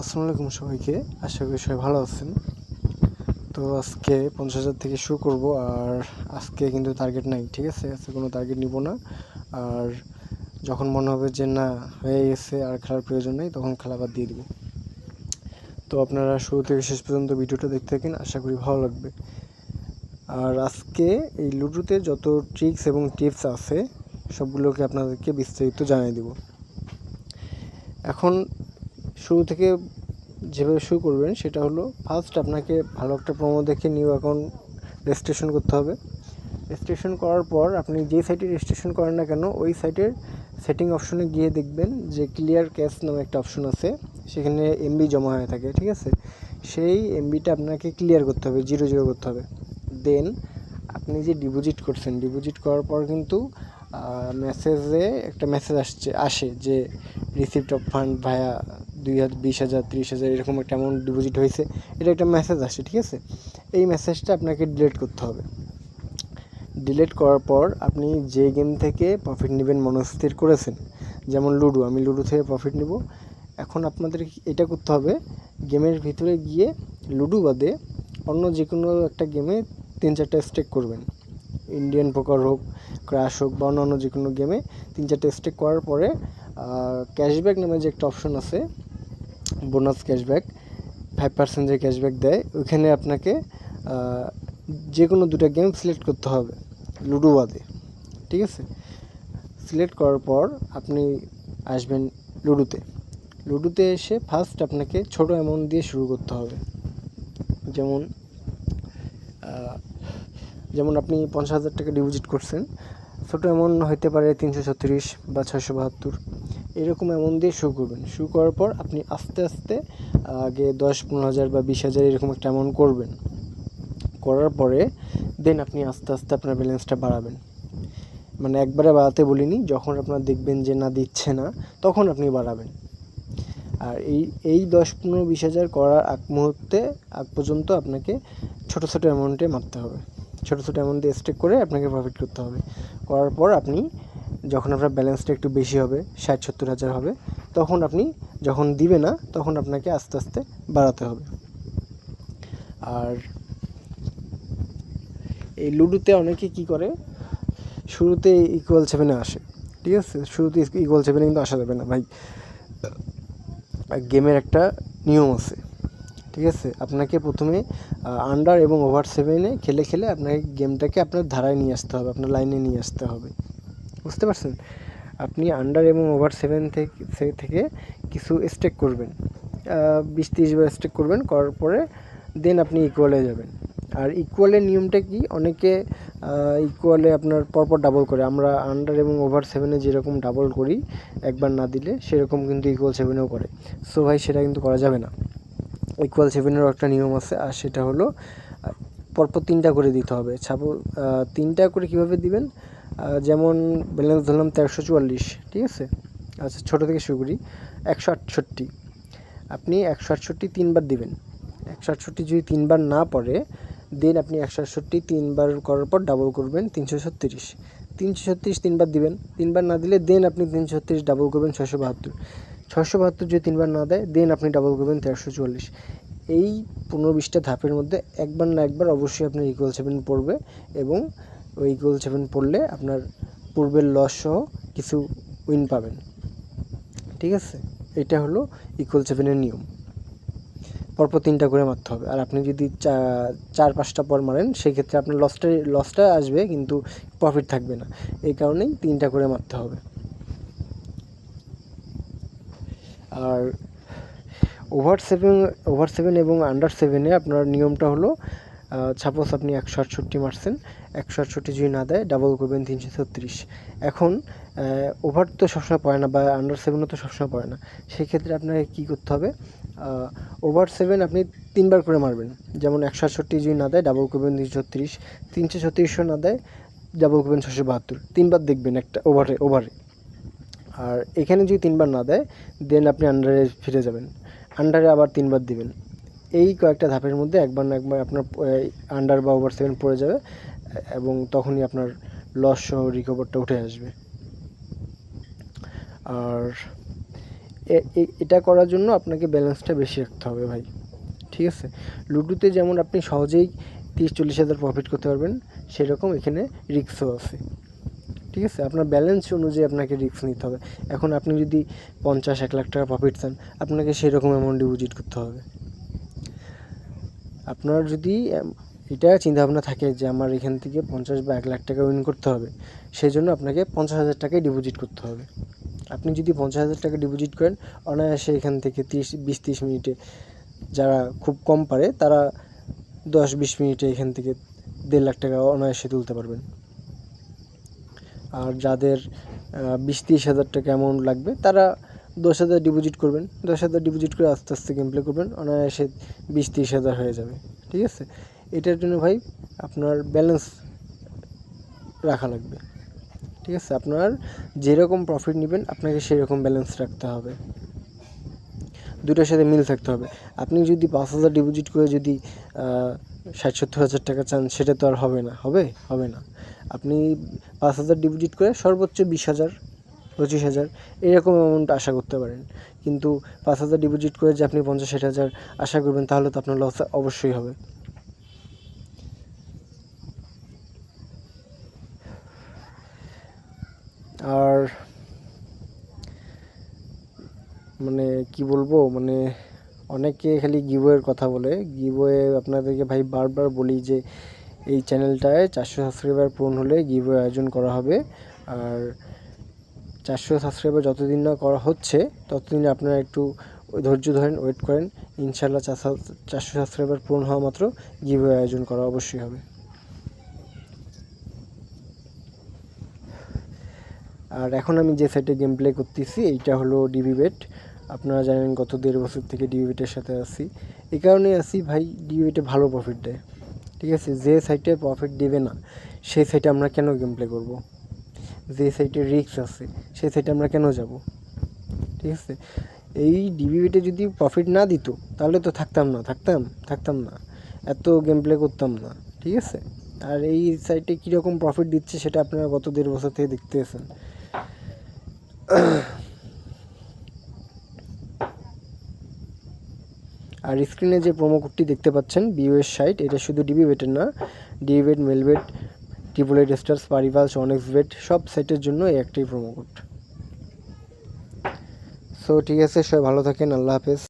আসসালামু আলাইকুম সবাইকে। আশা করি সবাই ভালো আছেন। তো আজকে পঞ্চাশ হাজার থেকে শুরু করব, আর আজকে কিন্তু টার্গেট নাই, ঠিক আছে? আজকে কোনো টার্গেট নিব না। আর যখন মনে হবে যে না, হয়ে গেছে, আর খেলার প্রয়োজন নেই, তখন খেলা বাদ দিয়ে দিব। তো আপনারা শুরু থেকে শেষ পর্যন্ত ভিডিওটা দেখতে থাকেন, আশা করি ভালো লাগবে। আর আজকে এই লুডোতে যত ট্রিক্স এবং টিপস আছে, সবগুলোকে আপনাদেরকে বিস্তারিত জানিয়ে দিব। এখন শুরু থেকে যেভাবে শুরু করবেন, সেটা হলো ফার্স্ট আপনাকে ভালো একটা প্রোমো দেখে নিউ অ্যাকাউন্ট রেজিস্ট্রেশন করতে হবে। রেজিস্ট্রেশন করার পর আপনি যে সাইটে রেজিস্ট্রেশন করেন না কেন, ওই সাইটের সেটিং অপশনে গিয়ে দেখবেন যে ক্লিয়ার ক্যাশ নামে একটা অপশন আছে, সেখানে এমবি জমা হয়ে থাকে, ঠিক আছে? সেই এমবিটা আপনাকে ক্লিয়ার করতে হবে জিরো জিরো করতে হবে। দেন আপনি যে ডিপোজিট করছেন ডিপোজিট করার পর কিন্তু মেসেজে একটা মেসেজ আসছে, আসে যে রিসিপ্ট অফ ফান্ড ভায়া দুই হাজার, বিশ হাজার, ত্রিশ হাজার এরকম একটা অ্যামাউন্ট ডিপোজিট হয়েছে। এটা একটা মেসেজ আসে, ঠিক আছে? এই মেসেজটা আপনাকে ডিলেট করতে হবে। ডিলেট করার পর আপনি যে গেম থেকে প্রফিট নেবেন মনস্থির করেছেন, যেমন লুডো, আমি লুডো থেকে প্রফিট নেব। এখন আপনাদের এটা করতে হবে গেমের ভিতরে গিয়ে লুডো বাদে অন্য যে কোনো একটা গেমে তিন চারটা স্টেক করবেন। ইন্ডিয়ান পোকার হোক ক্র্যাশ হোক বা অন্যান্য যে কোনো গেমে তিন চারটে স্টেক করার পরে ক্যাশব্যাক নামে যে একটা অপশন আছে বোনাস ক্যাশব্যাক ফাইভ পার্সেন্ট যে ক্যাশব্যাক দেয়, ওইখানে আপনাকে যে কোনো দুটো গেম সিলেক্ট করতে হবে লুডো বাদে, ঠিক আছে? সিলেক্ট করার পর আপনি আসবেন লুডোতে লুডোতে এসে ফার্স্ট আপনাকে ছোট অ্যামাউন্ট দিয়ে শুরু করতে হবে। যেমন যেমন আপনি পঞ্চাশ হাজার টাকা ডিপোজিট করছেন ছোটো অ্যামাউন্ট হতে পারে তিনশো ছত্রিশ বা ছয়শো বাহাত্তর। এরকম এমন দিয়ে শুরু করবেন। শুরু করার পর আপনি আস্তে আস্তে আগে দশ, পনেরো হাজার বা বিশ হাজার এরকম একটা অ্যামাউন্ট করবেন। করার পরে দেন আপনি আস্তে আস্তে আপনার ব্যালেন্সটা বাড়াবেন। মানে একবারে বাড়াতে বলিনি, যখন আপনার দেখবেন যে না দিচ্ছে না, তখন আপনি বাড়াবেন। আর এই এই দশ, পনেরো, বিশ হাজার করার আগ মুহূর্তে, আগ পর্যন্ত আপনাকে ছোটো ছোটো অ্যামাউন্টে মারতে হবে। ছোটো ছোটো অ্যামাউন্ট দিয়ে স্টেক করে আপনাকে প্রফিট করতে হবে। করার পর আপনি যখন আপনার ব্যালেন্সটা একটু বেশি হবে, ষাট সত্তর হাজার হবে, তখন আপনি যখন দিবে না, তখন আপনাকে আস্তে আস্তে বাড়াতে হবে। আর এই লুডোতে অনেকে কি করে? শুরুতে ইকুয়াল সেভেনে আসে, ঠিক আছে? শুরুতে ইকুয়াল সেভেনে কিন্তু আসা যাবে না, ভাই। গেমের একটা নিয়ম আছে। ঠিক আছে? আপনাকে প্রথমে আন্ডার এবং ওভার সেভেনে খেলে খেলে আপনাকে গেমটাকে আপনার ধারায় নিয়ে আসতে হবে, আপনার লাইনে নিয়ে আসতে হবে। বুঝতে পারছেন? আপনি আন্ডার এবং ওভার সেভেন থেকে থেকে কিছু স্টেক করবেন। বিশ তিরিশ বার স্টেক করবেন, করার পরে দেন আপনি ইকুয়ালে যাবেন। আর ইকুয়ালের নিয়মটা কি? অনেকে ইকুয়ালে আপনার পরপর ডাবল করে। আমরা আন্ডার এবং ওভার সেভেনে যেরকম ডাবল করি, একবার না দিলে সেরকম কিন্তু ইকুয়াল সেভেনেও করে। সো ভাই, সেটা কিন্তু করা যাবে না। ইকুয়াল সেভেনেরও একটা নিয়ম আছে, আর সেটা হলো পরপর তিনটা করে দিতে হবে। ছাপো তিনটা করে কীভাবে দিবেন? যেমন ব্যালেন্স ধরলাম তেরোশো চুয়াল্লিশ, ঠিক আছে? আচ্ছা ছোটো থেকে শুরু করি, একশো আটষট্টি। আপনি একশো আটষট্টি তিনবার দিবেন। একশো আটষট্টি যদি তিনবার না পড়ে দেন আপনি একশো আটষট্টি তিনবার করার পর ডাবল করবেন তিনশো ছত্রিশ। তিনশো ছত্রিশ তিনবার দিবেন। তিনবার না দিলে দেন আপনি তিনশো ছত্রিশ ডাবল করবেন ছশো বাহাত্তর। ছশো বাহাত্তর যদি তিনবার না দেয় দেন আপনি ডাবল করবেন তেরোশো চুয়াল্লিশ। এই পনেরো বিশটা ধাপের মধ্যে একবার না একবার অবশ্যই আপনার ইকুয়াল সেভেন পড়বে এবং ওই ইকুয়াল সেভেন পড়লে আপনার পূর্বের লস সহ কিছু উইন পাবেন। ঠিক আছে? এটা হলো ইকুয়াল সেভেনের নিয়ম। পরপর তিনটা করে মারতে হবে। আর আপনি যদি চার, পাঁচটা পর মারেন সেই ক্ষেত্রে আপনার লসটা লসটা আসবে, কিন্তু প্রফিট থাকবে না। এই কারণেই তিনটা করে মারতে হবে। আর ওভার সেভেন ওভার সেভেন এবং আন্ডার সেভেনে আপনার নিয়মটা হলো সাপোজ আপনি একশো আটষট্টি মারছেন, একশো আটষট্টি যদি না দেয় ডাবল করবেন তিনশো ছত্রিশ। এখন ওভার তো সবসময় পড়ে না বা আন্ডার সেভেনও তো সবসময় পড়ে না। সেক্ষেত্রে আপনাকে কী করতে হবে? ওভার সেভেন আপনি তিনবার করে মারবেন। যেমন একশো আটষট্টি যদি না দেয় ডাবল করবেন তিনশো ছত্রিশ। তিনশো ছত্রিশশো না দেয় ডাবল করবেন ছশো বাহাত্তর। তিনবার দেখবেন একটা ওভারে ওভারে আর এখানে যদি তিনবার না দেয় দেন আপনি আন্ডারে ফিরে যাবেন। আন্ডারে আবার তিনবার দিবেন। এই কয়েকটা ধাপের মধ্যে একবার না একবার আপনার আন্ডার বা ওভার সেভেন পড়ে যাবে, এবং তখনই আপনার লস সহ রিকভারটা উঠে আসবে। আর এটা করার জন্য আপনাকে ব্যালেন্সটা বেশি রাখতে হবে ভাই। ঠিক আছে? লুডোতে যেমন আপনি সহজেই তিরিশ চল্লিশ হাজার প্রফিট করতে পারবেন, সেরকম এখানে রিক্সও আছে। ঠিক আছে? আপনার ব্যালেন্স অনুযায়ী আপনাকে রিস্ক নিতে হবে। এখন আপনি যদি পঞ্চাশ, এক লাখ টাকা প্রফিট চান আপনাকে সেই রকম অ্যামাউন্ট ডিপোজিট করতে হবে। আপনার যদি এটা চিন্তাভাবনা থাকে যে আমার এখান থেকে পঞ্চাশ বা এক লাখ টাকা উইন করতে হবে সেই জন্য আপনাকে পঞ্চাশ হাজার টাকাই ডিপোজিট করতে হবে। আপনি যদি পঞ্চাশ হাজার টাকা ডিপোজিট করেন, অনায়াসে এখান থেকে তিরিশ, বিশ, তিরিশ মিনিটে যারা খুব কম পারে, তারা দশ, বিশ মিনিটে এখান থেকে দেড় লাখ টাকা অনায়াসে তুলতে পারবেন। আর যাদের বিশ তিরিশ হাজার টাকা অ্যামাউন্ট লাগবে, তারা দশ হাজার ডিপোজিট করবেন। দশ হাজার ডিপোজিট করে আস্তে আস্তে গেম প্লে করবেন, অনায়াসে বিশ তিরিশ হাজার হয়ে যাবে। ঠিক আছে? এটার জন্য ভাই আপনার ব্যালেন্স রাখা লাগবে। ঠিক আছে? আপনার যেরকম প্রফিট নেবেন, আপনাকে সেরকম ব্যালেন্স রাখতে হবে। দুটোর সাথে মিল থাকতে হবে। আপনি যদি পাঁচ হাজার ডিপোজিট করে যদি ষাট সত্তর হাজার টাকা চান, সেটা তো আর হবে না। হবে? হবে না। আপনি পাঁচ হাজার ডিপোজিট করে সর্বোচ্চ বিশ হাজার, পঁচিশ হাজার, এরকম অ্যামাউন্ট আশা করতে পারেন। কিন্তু পাঁচ হাজার ডিপোজিট করে যে আপনি পঞ্চাশ ষাট হাজার আশা করবেন, তাহলে তো আপনার লস অবশ্যই হবে। আর মানে কি বলব মানে অনেকে খালি গিবয়ের কথা বলে। গিবয়ে আপনাদেরকে ভাই বারবার বলি যে, এই চ্যানেলটায় চারশো সাবস্ক্রাইবার পূরণ হলে গিবয়ে আয়োজন করা হবে। আর চারশো সাবস্ক্রাইবার যতদিন না করা হচ্ছে, ততদিন আপনারা একটু ধৈর্য ধরেন ওয়েট করেন। ইনশাল্লাহ চারশো সাবস্ক্রাইবার পূরণ হওয়া মাত্র গিবয়ে আয়োজন করা অবশ্যই হবে। আর এখন আমি যে সাইটে গেম প্লে করতেছি, এইটা হলো ডিবি বেট আপনারা জানেন গত দেড় বছর থেকে ডিবি বেটের সাথে আছি। এই কারণেই আছি, ভাই ডিবি বেটে ভালো প্রফিট দেয়। ঠিক আছে? যে সাইটে প্রফিট দেবে না, সেই সাইটে আমরা কেন গেম প্লে করব? যে সাইটে রিস্ক আছে, সেই সাইটে আমরা কেন যাব? ঠিক আছে? এই ডিবি বেটে যদি প্রফিট না দিত, তাহলে তো থাকতাম না, থাকতাম থাকতাম না। এত গেম প্লে করতাম না, ঠিক আছে? আর এই সাইটে কীরকম প্রফিট দিচ্ছে, সেটা আপনারা গত দেড় বছর থেকে দেখতেছেন। আর স্ক্রিনে যে প্রোমো কোডটি দেখতে পাচ্ছেন বিওএস সাইট এটা শুধু ডিবি বেটের না DB bet Melbet triple eight stars পারিভাস one x bet সব সাইটের জন্য একটাই প্রোমো কোড সো ঠিক আছে, সবাই ভালো থাকেন, আল্লাহ হাফেজ।